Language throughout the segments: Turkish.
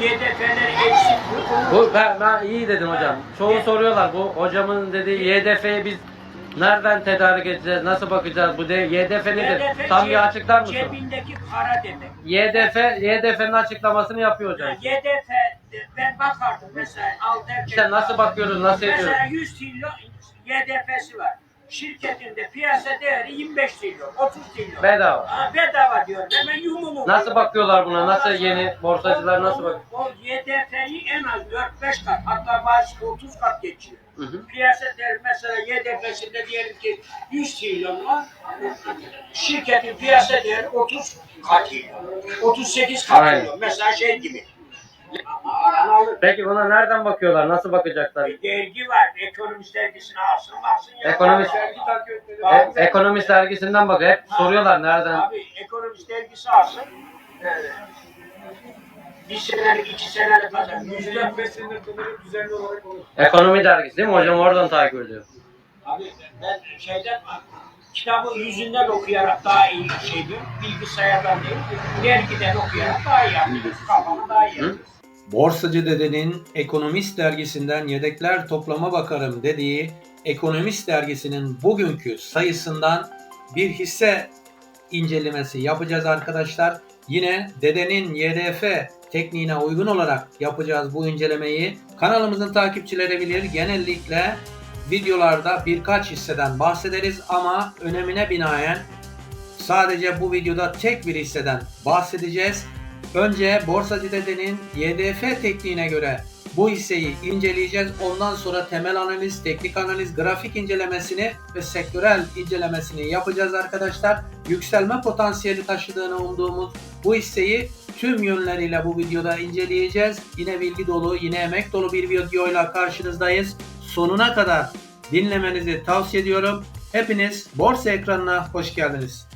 YDF'leri eksik. Bu ben, ben iyi dedim hocam. Çoğu soruyorlar bu hocamın dediği YDF'yi biz nereden tedarik edeceğiz, nasıl bakacağız bu de YDF nedir? YDF Tam bir açıklar mısın? Cebindeki para demek. YDF YDF'nin açıklamasını yapıyor hocam. YDF ben bakardım mesela al derken. İşte nasıl bakıyoruz, nasıl ediyoruz? Mesela 100 trilyon YDF'si var. Şirketinde piyasa değeri 25 trilyon, 30 trilyon. Bedava. Ha, bedava diyorum. Hemen yumumu. Nasıl bakıyorlar buna? Nasıl yeni borsacılar nasıl bak? O, o YDF'yi en az 4-5 kat hatta bazı 30 kat geçiyor. Hı hı. Piyasa değeri mesela YDF'sinde diyelim ki 100 trilyon var. Şirketin piyasa değeri 30 kat trilyon. 38 kat Aynen. trilyon. Mesela şey gibi. Peki buna nereden bakıyorlar? Nasıl bakacaklar? Bir dergi var. Ekonomist dergisine alsın baksın. ya. Ekonomist- Dergi takip etmeli. E, ekonomist dergisinden bak. Hep soruyorlar nereden? Abi ekonomist dergisi alsın. Evet. Bir senelik, iki senelik adam. Yüzde Beş senedir tanırım düzenli olarak olur. Ekonomi dergisi değil mi? Hocam oradan takip ediyor. Abi ben şeyden kitabı yüzünden okuyarak daha iyi şeydi. Bilgisayardan değil, dergiden okuyarak daha iyi yapıyorum. Kafamı daha iyi yapıyorum. Borsacı Dede'nin Ekonomist dergisinden yedekler toplama bakarım dediği Ekonomist dergisinin bugünkü sayısından bir hisse incelemesi yapacağız arkadaşlar. Yine Dede'nin YDF tekniğine uygun olarak yapacağız bu incelemeyi. Kanalımızın takipçileri bilir genellikle videolarda birkaç hisseden bahsederiz ama önemine binaen sadece bu videoda tek bir hisseden bahsedeceğiz. Önce Borsacı Dede'nin YDF tekniğine göre bu hisseyi inceleyeceğiz. Ondan sonra temel analiz, teknik analiz, grafik incelemesini ve sektörel incelemesini yapacağız arkadaşlar. Yükselme potansiyeli taşıdığını umduğumuz bu hisseyi tüm yönleriyle bu videoda inceleyeceğiz. Yine bilgi dolu, yine emek dolu bir videoyla karşınızdayız. Sonuna kadar dinlemenizi tavsiye ediyorum. Hepiniz borsa ekranına hoş geldiniz.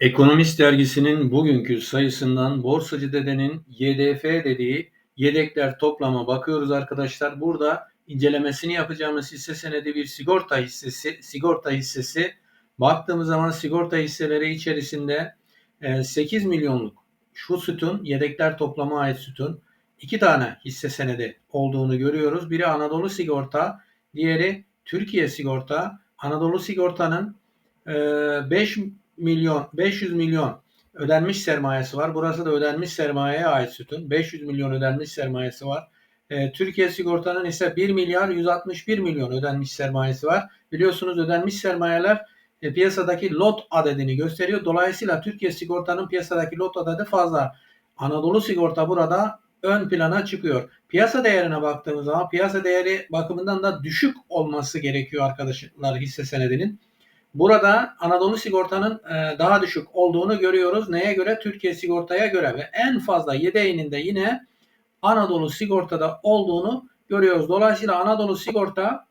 Ekonomist dergisinin bugünkü sayısından Borsacı Dede'nin YDF dediği yedekler toplama bakıyoruz arkadaşlar. Burada incelemesini yapacağımız hisse senedi bir sigorta hissesi. Sigorta hissesi baktığımız zaman sigorta hisseleri içerisinde e, 8 milyonluk şu sütun yedekler toplama ait sütun iki tane hisse senedi olduğunu görüyoruz. Biri Anadolu Sigorta, diğeri Türkiye Sigorta. Anadolu Sigorta'nın e, 5 milyon 500 milyon ödenmiş sermayesi var. Burası da ödenmiş sermayeye ait sütun. 500 milyon ödenmiş sermayesi var. Ee, Türkiye Sigorta'nın ise 1 milyar 161 milyon ödenmiş sermayesi var. Biliyorsunuz ödenmiş sermayeler e, piyasadaki lot adedini gösteriyor. Dolayısıyla Türkiye Sigorta'nın piyasadaki lot adedi fazla. Anadolu Sigorta burada ön plana çıkıyor. Piyasa değerine baktığımız zaman piyasa değeri bakımından da düşük olması gerekiyor arkadaşlar hisse senedinin. Burada Anadolu Sigorta'nın e, daha düşük olduğunu görüyoruz. Neye göre? Türkiye Sigorta'ya göre ve en fazla yedeğinin de yine Anadolu Sigorta'da olduğunu görüyoruz. Dolayısıyla Anadolu Sigorta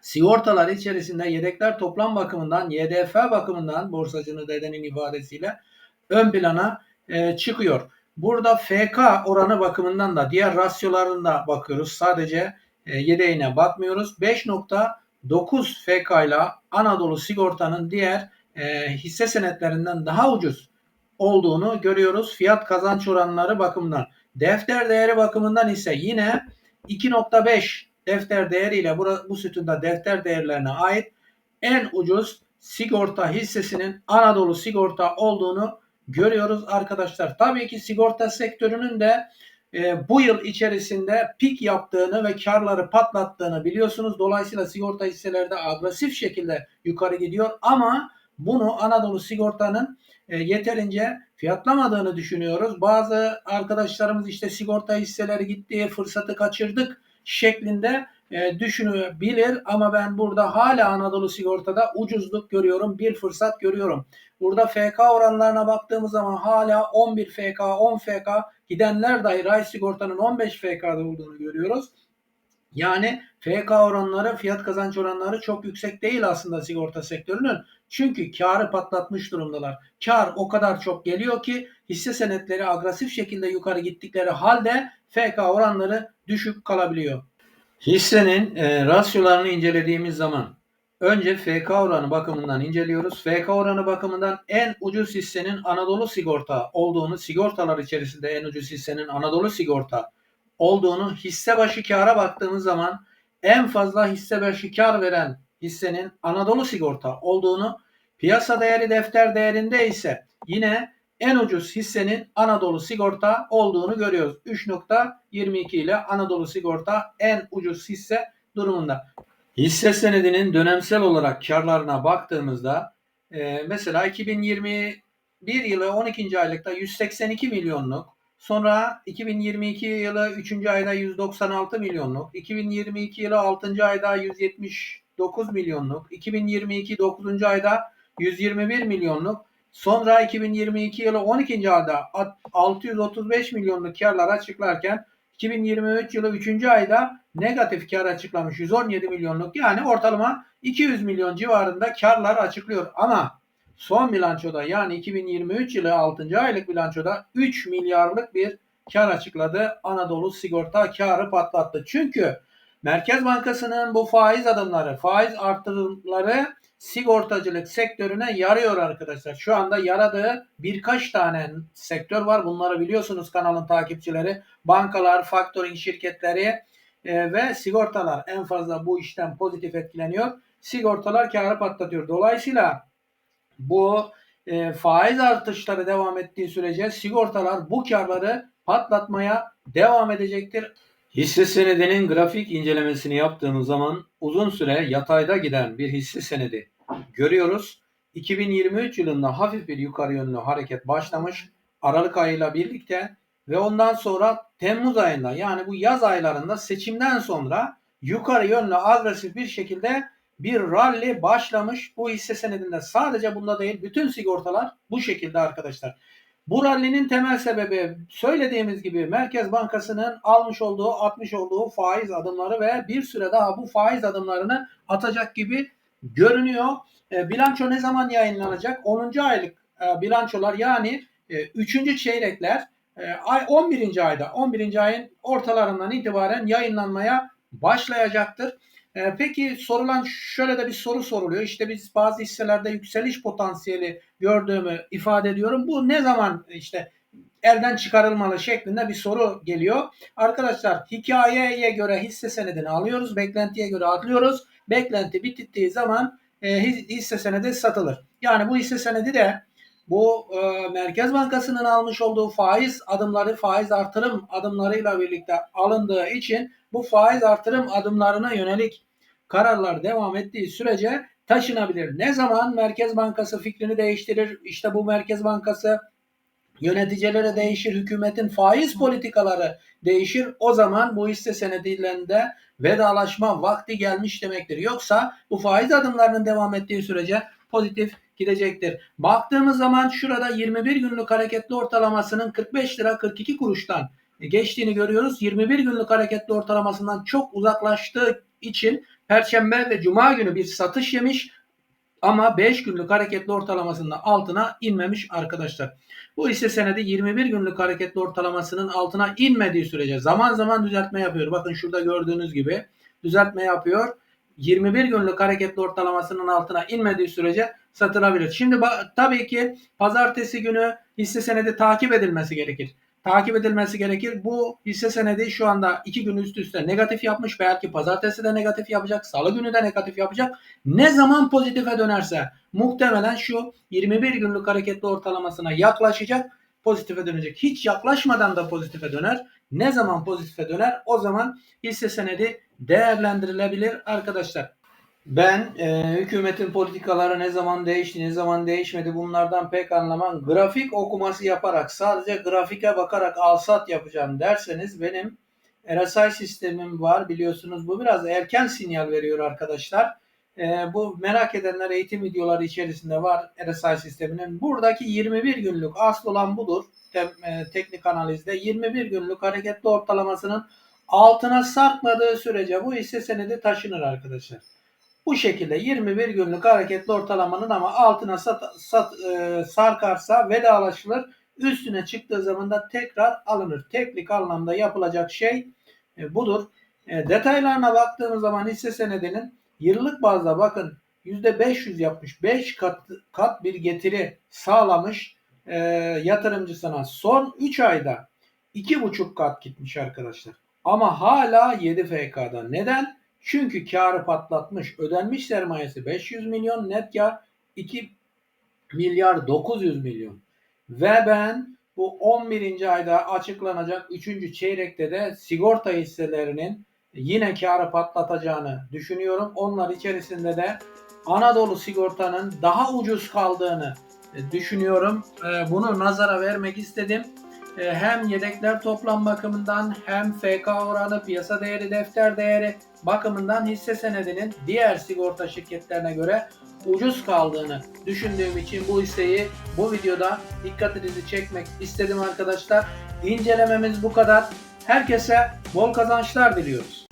sigortalar içerisinde yedekler toplam bakımından, YDF bakımından borsacının dedenin ifadesiyle ön plana e, çıkıyor. Burada FK oranı bakımından da diğer rasyolarına bakıyoruz. Sadece e, yedeğine bakmıyoruz. 5.9 FK ile Anadolu Sigorta'nın diğer e, hisse senetlerinden daha ucuz olduğunu görüyoruz. Fiyat kazanç oranları bakımından. Defter değeri bakımından ise yine 2.5 defter değeriyle bu, bu sütunda defter değerlerine ait en ucuz sigorta hissesinin Anadolu Sigorta olduğunu görüyoruz arkadaşlar. Tabii ki sigorta sektörünün de e, bu yıl içerisinde pik yaptığını ve karları patlattığını biliyorsunuz. Dolayısıyla sigorta hisseleri de agresif şekilde yukarı gidiyor ama bunu Anadolu Sigorta'nın e, yeterince fiyatlamadığını düşünüyoruz. Bazı arkadaşlarımız işte sigorta hisseleri gitti, fırsatı kaçırdık şeklinde e, düşünebilir ama ben burada hala Anadolu Sigorta'da ucuzluk görüyorum, bir fırsat görüyorum. Burada FK oranlarına baktığımız zaman hala 11 FK, 10 FK gidenler dahi Ray Sigorta'nın 15 FK'da olduğunu görüyoruz. Yani FK oranları, fiyat kazanç oranları çok yüksek değil aslında sigorta sektörünün. Çünkü karı patlatmış durumdalar. Kar o kadar çok geliyor ki hisse senetleri agresif şekilde yukarı gittikleri halde FK oranları düşük kalabiliyor. Hissenin e, rasyolarını incelediğimiz zaman önce FK oranı bakımından inceliyoruz. FK oranı bakımından en ucuz hissenin Anadolu Sigorta olduğunu, sigortalar içerisinde en ucuz hissenin Anadolu Sigorta olduğunu, hisse başı kâra baktığımız zaman en fazla hisse başı kar veren hissenin Anadolu Sigorta olduğunu, piyasa değeri defter değerinde ise yine en ucuz hissenin Anadolu Sigorta olduğunu görüyoruz. 3.22 ile Anadolu Sigorta en ucuz hisse durumunda. Hisse senedinin dönemsel olarak karlarına baktığımızda e, mesela 2021 yılı 12. aylıkta 182 milyonluk, sonra 2022 yılı 3. ayda 196 milyonluk, 2022 yılı 6. ayda 179 milyonluk, 2022 9. ayda 121 milyonluk, sonra 2022 yılı 12. ayda 635 milyonluk karlar açıklarken 2023 yılı 3. ayda negatif kar açıklamış 117 milyonluk yani ortalama 200 milyon civarında karlar açıklıyor ama son bilançoda yani 2023 yılı 6. aylık bilançoda 3 milyarlık bir kar açıkladı. Anadolu Sigorta karı patlattı. Çünkü Merkez Bankası'nın bu faiz adımları, faiz artırımları sigortacılık sektörüne yarıyor arkadaşlar. Şu anda yaradığı birkaç tane sektör var. Bunları biliyorsunuz kanalın takipçileri. Bankalar, factoring şirketleri e, ve sigortalar en fazla bu işten pozitif etkileniyor. Sigortalar karı patlatıyor. Dolayısıyla bu e, faiz artışları devam ettiği sürece sigortalar bu karları patlatmaya devam edecektir. Hisse senedinin grafik incelemesini yaptığımız zaman uzun süre yatayda giden bir hisse senedi görüyoruz. 2023 yılında hafif bir yukarı yönlü hareket başlamış Aralık ayıyla birlikte ve ondan sonra Temmuz ayında yani bu yaz aylarında seçimden sonra yukarı yönlü agresif bir şekilde bir rally başlamış. Bu hisse senedinde sadece bunda değil bütün sigortalar bu şekilde arkadaşlar. Bu rallinin temel sebebi söylediğimiz gibi Merkez Bankası'nın almış olduğu, atmış olduğu faiz adımları ve bir süre daha bu faiz adımlarını atacak gibi görünüyor. E, bilanço ne zaman yayınlanacak? 10. aylık e, bilançolar yani e, 3. çeyrekler e, ay 11. ayda 11. ayın ortalarından itibaren yayınlanmaya başlayacaktır. E, peki sorulan şöyle de bir soru soruluyor. İşte biz bazı hisselerde yükseliş potansiyeli gördüğümü ifade ediyorum. Bu ne zaman işte elden çıkarılmalı şeklinde bir soru geliyor. Arkadaşlar hikayeye göre hisse senedini alıyoruz. Beklentiye göre atlıyoruz. Beklenti bittiği zaman e, hisse senedi satılır. Yani bu hisse senedi de bu e, Merkez Bankası'nın almış olduğu faiz adımları, faiz artırım adımlarıyla birlikte alındığı için bu faiz artırım adımlarına yönelik kararlar devam ettiği sürece taşınabilir. Ne zaman Merkez Bankası fikrini değiştirir? İşte bu Merkez Bankası yöneticileri değişir, hükümetin faiz politikaları değişir. O zaman bu hisse senedilerinde vedalaşma vakti gelmiş demektir. Yoksa bu faiz adımlarının devam ettiği sürece pozitif gidecektir. Baktığımız zaman şurada 21 günlük hareketli ortalamasının 45 lira 42 kuruştan geçtiğini görüyoruz. 21 günlük hareketli ortalamasından çok uzaklaştığı için Perşembe ve Cuma günü bir satış yemiş ama 5 günlük hareketli ortalamasının altına inmemiş arkadaşlar. Bu hisse senedi 21 günlük hareketli ortalamasının altına inmediği sürece zaman zaman düzeltme yapıyor. Bakın şurada gördüğünüz gibi düzeltme yapıyor. 21 günlük hareketli ortalamasının altına inmediği sürece satılabilir. Şimdi tabii ki pazartesi günü hisse senedi takip edilmesi gerekir takip edilmesi gerekir. Bu hisse senedi şu anda iki gün üst üste negatif yapmış. Belki pazartesi de negatif yapacak. Salı günü de negatif yapacak. Ne zaman pozitife dönerse muhtemelen şu 21 günlük hareketli ortalamasına yaklaşacak. Pozitife dönecek. Hiç yaklaşmadan da pozitife döner. Ne zaman pozitife döner? O zaman hisse senedi değerlendirilebilir arkadaşlar. Ben e, hükümetin politikaları ne zaman değişti, ne zaman değişmedi bunlardan pek anlamam. Grafik okuması yaparak, sadece grafike bakarak alsat yapacağım derseniz benim RSI sistemim var biliyorsunuz. Bu biraz erken sinyal veriyor arkadaşlar. E, bu merak edenler eğitim videoları içerisinde var RSI sisteminin. Buradaki 21 günlük asıl olan budur. Te, e, teknik analizde 21 günlük hareketli ortalamasının altına sarkmadığı sürece bu hisse senedi taşınır arkadaşlar. Bu şekilde 21 günlük hareketli ortalamanın ama altına sat, sat, e, sarkarsa vedalaşılır. Üstüne çıktığı zaman da tekrar alınır. Teknik anlamda yapılacak şey e, budur. E, detaylarına baktığımız zaman hisse senedinin yıllık bazda bakın %500 yapmış. 5 kat, kat bir getiri sağlamış e, yatırımcısına. Son 3 ayda 2,5 kat gitmiş arkadaşlar. Ama hala 7 FK'da. Neden? Çünkü karı patlatmış. Ödenmiş sermayesi 500 milyon, net kar 2 milyar 900 milyon. Ve ben bu 11. ayda açıklanacak 3. çeyrekte de sigorta hisselerinin yine karı patlatacağını düşünüyorum. Onlar içerisinde de Anadolu Sigorta'nın daha ucuz kaldığını e, düşünüyorum. E, Bunu nazara vermek istedim. E, Hem yedekler toplam bakımından hem FK oranı, piyasa değeri, defter değeri bakımından hisse senedinin diğer sigorta şirketlerine göre ucuz kaldığını düşündüğüm için bu hisseyi bu videoda dikkatinizi çekmek istedim arkadaşlar. İncelememiz bu kadar. Herkese bol kazançlar diliyoruz.